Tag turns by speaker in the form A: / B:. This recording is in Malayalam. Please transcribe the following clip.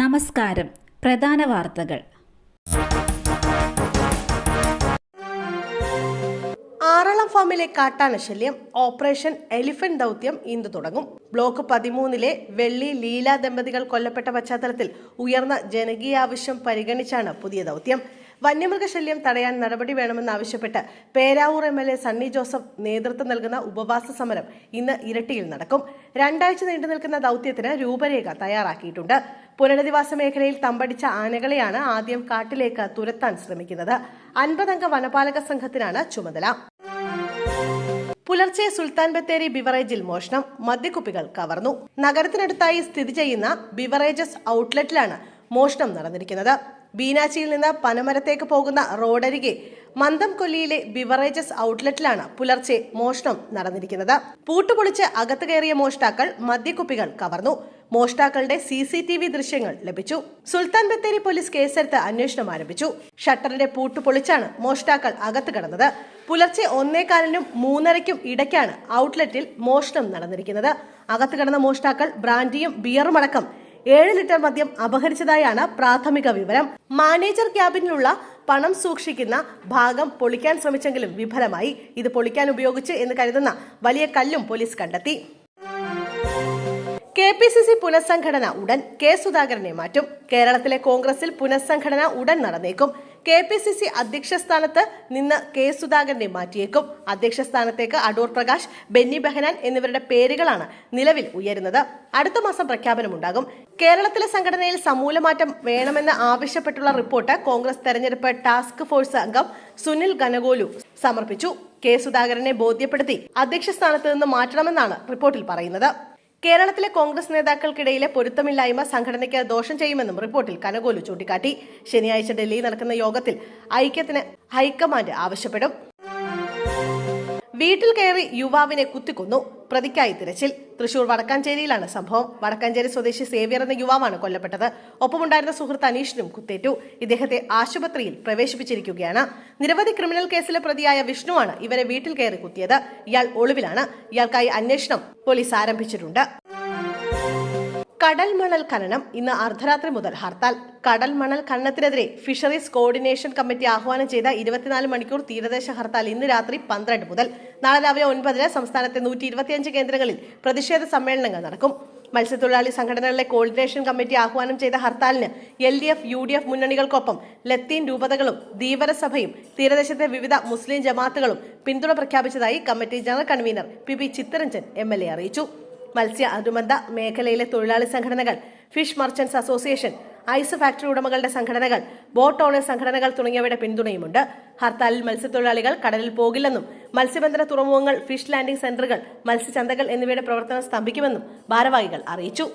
A: നമസ്കാരം. പ്രധാന വാർത്തകൾ.
B: ആറളം ഫാമിലെ കാട്ടാന ശല്യം ഓപ്പറേഷൻ എലിഫന്റ് ദൗത്യം ഇന്ന് തുടങ്ങും. ബ്ലോക്ക് പതിമൂന്നിലെ വെള്ളി ലീല ദമ്പതികൾ കൊല്ലപ്പെട്ട പശ്ചാത്തലത്തിൽ ഉയർന്ന ജനകീയ ആവശ്യം പരിഗണിച്ചാണ് പുതിയ ദൗത്യം. വന്യമൃഗശല്യം തടയാൻ നടപടി വേണമെന്നാവശ്യപ്പെട്ട് Peravoor M L A Sunny Joseph നേതൃത്വം നൽകുന്ന ഉപവാസ സമരം ഇന്ന് ഇരട്ടിയിൽ നടക്കും. രണ്ടാഴ്ച നീണ്ടു നിൽക്കുന്ന ദൗത്യത്തിന് രൂപരേഖ തയ്യാറാക്കിയിട്ടുണ്ട്. പുനരധിവാസ മേഖലയിൽ തമ്പടിച്ച ആനകളെയാണ് ആദ്യം കാട്ടിലേക്ക് തുരത്താൻ ശ്രമിക്കുന്നത്. അൻപതംഗ വനപാലക സംഘത്തിനാണ് ചുമതല. പുലർച്ചെ സുൽത്താൻ ബത്തേരി ബിവറേജിൽ മോഷണം. മദ്യക്കുപ്പികൾ കവർന്നു. നഗരത്തിനടുത്തായി സ്ഥിതി ചെയ്യുന്ന ബിവറേജസ് ഔട്ട്ലെറ്റിലാണ് മോഷണം നടന്നിരിക്കുന്നത്. ബീനാച്ചിയിൽ നിന്ന് പനമരത്തേക്ക് പോകുന്ന റോഡരികെ മന്ദം കൊല്ലിയിലെ ബിവറേജസ് ഔട്ട്ലെറ്റിലാണ് പുലർച്ചെ മോഷണം നടന്നിരിക്കുന്നത്. പൂട്ടുപൊളിച്ച് അകത്ത് കയറിയ മോഷ്ടാക്കൾ മദ്യക്കുപ്പികൾ കവർന്നു. മോഷ്ടാക്കളുടെ സി സി ടി വി ദൃശ്യങ്ങൾ ലഭിച്ചു. സുൽത്താൻ ബത്തേരി പോലീസ് കേസെടുത്ത് അന്വേഷണം ആരംഭിച്ചു. ഷട്ടറിന്റെ പൂട്ട് പൊളിച്ചാണ് മോഷ്ടാക്കൾ അകത്ത് കടന്നത്. പുലർച്ചെ ഒന്നേകാലിനും മൂന്നരയ്ക്കും ഇടയ്ക്കാണ് ഔട്ട്ലെറ്റിൽ മോഷണം നടന്നിരിക്കുന്നത്. അകത്ത് കടന്ന മോഷ്ടാക്കൾ ബ്രാൻഡിയും ബിയറും അടക്കം ഏഴ് ലിറ്റർ മദ്യം അപഹരിച്ചതായാണ് പ്രാഥമിക വിവരം. മാനേജർ ക്യാബിനിലുള്ള പണം സൂക്ഷിക്കുന്ന ഭാഗം പൊളിക്കാൻ ശ്രമിച്ചെങ്കിലും വിഫലമായി. ഇത് പൊളിക്കാൻ ഉപയോഗിച്ച് എന്ന് കരുതുന്ന വലിയ കല്ലും പോലീസ് കണ്ടെത്തി. കെ പി സി സി പുനഃസംഘടന ഉടൻ കെ സുധാകരനെ മാറ്റും. കേരളത്തിലെ കോൺഗ്രസിൽ പുനഃസംഘടന ഉടൻ നടന്നേക്കും. കെ പി സി സി അധ്യക്ഷ സ്ഥാനത്ത് നിന്ന് കെ സുധാകരനെ മാറ്റിയേക്കും. അധ്യക്ഷ സ്ഥാനത്തേക്ക് അടൂർ പ്രകാശ് ബെന്നി ബെഹനാൻ എന്നിവരുടെ പേരുകളാണ് നിലവിൽ ഉയരുന്നത്. അടുത്ത മാസം പ്രഖ്യാപനമുണ്ടാകും. കേരളത്തിലെ സംഘടനയിൽ സമൂലമാറ്റം വേണമെന്ന് ആവശ്യപ്പെട്ടുള്ള റിപ്പോർട്ട് കോൺഗ്രസ് തെരഞ്ഞെടുപ്പ് ടാസ്ക് ഫോഴ്സ് അംഗം സുനിൽ ഗനഗോലു സമർപ്പിച്ചു. കെ സുധാകരനെ ബോധ്യപ്പെടുത്തി അധ്യക്ഷ സ്ഥാനത്ത് നിന്ന് മാറ്റണമെന്നാണ് റിപ്പോർട്ടിൽ പറയുന്നത്. കേരളത്തിലെ കോൺഗ്രസ് നേതാക്കൾക്കിടയിലെ പൊരുത്തമില്ലായ്മ സംഘടനയ്ക്ക് ദോഷം ചെയ്യുമെന്നും റിപ്പോർട്ടിൽ കനകോലു ചൂണ്ടിക്കാട്ടി. ശനിയാഴ്ച ഡൽഹിയിൽ നടക്കുന്ന യോഗത്തിൽ ഐക്യത്തിന് ഹൈക്കമാൻഡ് ആവശ്യപ്പെടും. വീട്ടിൽ കയറി യുവാവിനെ കുത്തിക്കൊന്നു പ്രതിക്കായി തിരച്ചിൽ. തൃശൂർ വടക്കാഞ്ചേരിയിലാണ് സംഭവം. വടക്കാഞ്ചേരി സ്വദേശി സേവ്യർ എന്ന യുവാവാണ് കൊല്ലപ്പെട്ടത്. ഒപ്പമുണ്ടായിരുന്ന സുഹൃത്ത് അനീഷിനും കുത്തേറ്റു. ഇദ്ദേഹത്തെ ആശുപത്രിയിൽ പ്രവേശിപ്പിച്ചിരിക്കുകയാണ്. നിരവധി ക്രിമിനൽ കേസിലെ പ്രതിയായ വിഷ്ണുവാണ് ഇവരെ വീട്ടിൽ കയറി കുത്തിയത്. ഇയാൾ ഒളിവിലാണ്. ഇയാൾക്കായി അന്വേഷണം പോലീസ് ആരംഭിച്ചിട്ടുണ്ട്. കടൽ മണൽ ഖനനം ഇന്ന് അർദ്ധരാത്രി മുതൽ ഹർത്താൽ. കടൽ മണൽ ഖനനത്തിനെതിരെ ഫിഷറീസ് കോർഡിനേഷൻ കമ്മിറ്റി ആഹ്വാനം ചെയ്ത ഇരുപത്തിനാല് മണിക്കൂർ തീരദേശ ഹർത്താൽ ഇന്ന് രാത്രി പന്ത്രണ്ട് മുതൽ. നാളെ രാവിലെ ഒൻപതിന് സംസ്ഥാനത്തെ നൂറ്റി ഇരുപത്തിയഞ്ച് കേന്ദ്രങ്ങളിൽ പ്രതിഷേധ സമ്മേളനങ്ങൾ നടക്കും. മത്സ്യത്തൊഴിലാളി സംഘടനകളിലെ കോർഡിനേഷൻ കമ്മിറ്റി ആഹ്വാനം ചെയ്ത ഹർത്താലിന് L D F U D F മുന്നണികൾക്കൊപ്പം ലത്തീൻ രൂപതകളും ധീവരസഭയും തീരദേശത്തെ വിവിധ മുസ്ലിം ജമാത്തുകളും പിന്തുണ പ്രഖ്യാപിച്ചതായി committee general convener P P Chitharanjan M L A അറിയിച്ചു. മത്സ്യ അനുബന്ധ മേഖലയിലെ തൊഴിലാളി സംഘടനകൾ fish merchants association ice factory ഉടമകളുടെ സംഘടനകൾ ബോട്ട് ഓണേഴ്സ് സംഘടനകൾ തുടങ്ങിയവയുടെ പിന്തുണയുമുണ്ട്. ഹർത്താലിൽ മത്സ്യത്തൊഴിലാളികൾ കടലിൽ പോകില്ലെന്നും മത്സ്യബന്ധന തുറമുഖങ്ങൾ ഫിഷ് ലാൻഡിംഗ് സെന്ററുകൾ മത്സ്യചന്തകൾ എന്നിവയുടെ പ്രവർത്തനം സ്തംഭിക്കുമെന്നും ഭാരവാഹികൾ അറിയിച്ചു.